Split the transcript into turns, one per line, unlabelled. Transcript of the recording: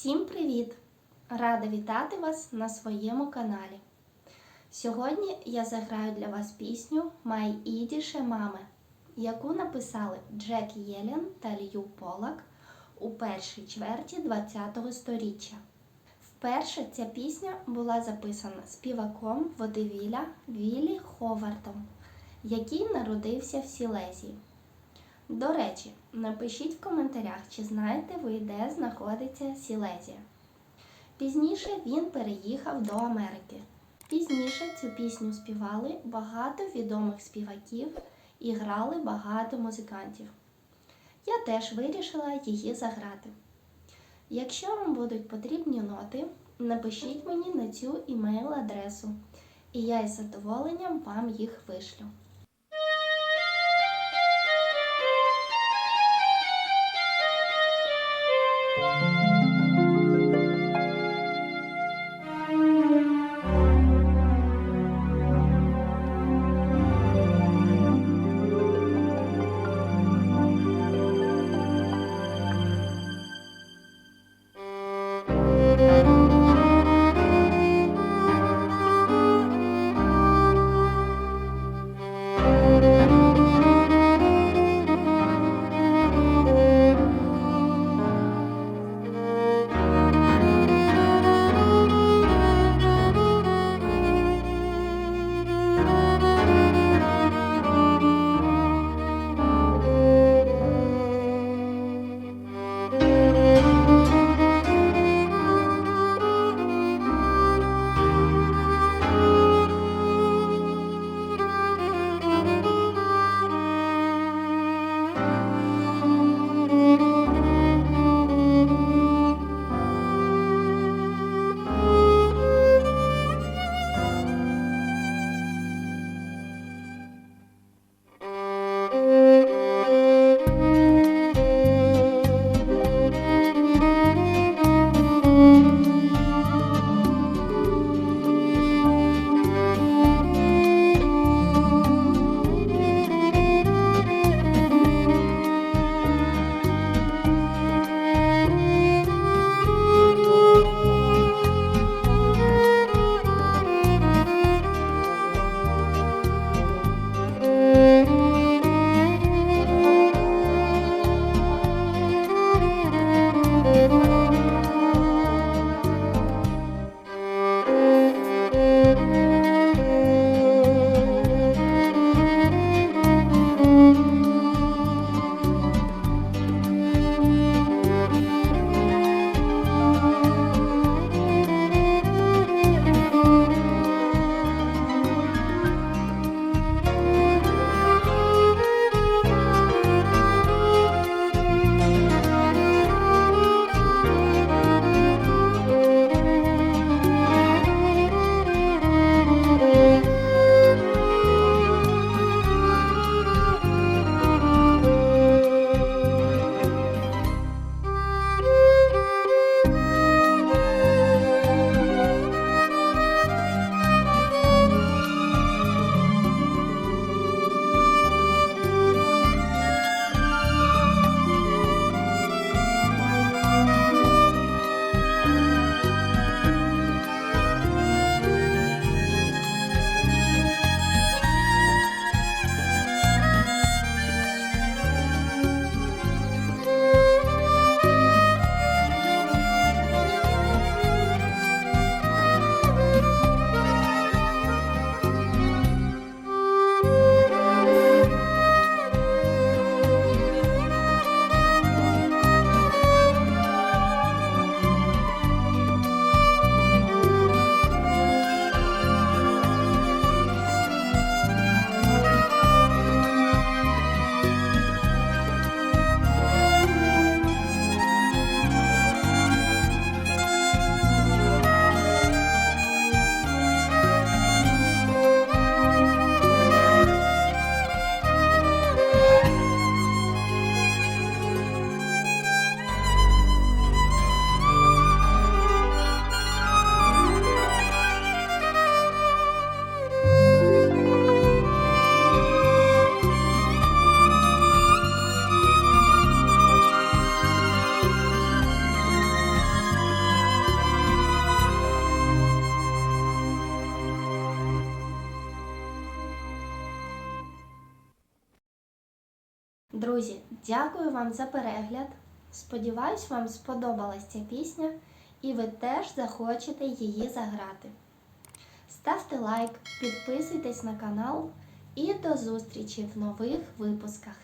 Всім привіт! Рада вітати вас на своєму каналі. Сьогодні я заграю для вас пісню Май ідіше маме, яку написали Джек Єлен та Лью Полак у першій чверті ХХ століття. Вперше ця пісня була записана співаком водевіля Віллі Ховартом, який народився в Сілезії. До речі, напишіть в коментарях, чи знаєте ви, де знаходиться Сілезія. Пізніше він переїхав до Америки. Пізніше цю пісню співали багато відомих співаків і грали багато музикантів. Я теж вирішила її заграти. Якщо вам будуть потрібні ноти, напишіть мені на цю імейл-адресу, і я із задоволенням вам їх вишлю. Друзі, дякую вам за перегляд. Сподіваюсь, вам сподобалась ця пісня і ви теж захочете її заграти. Ставте лайк, підписуйтесь на канал і до зустрічі в нових випусках.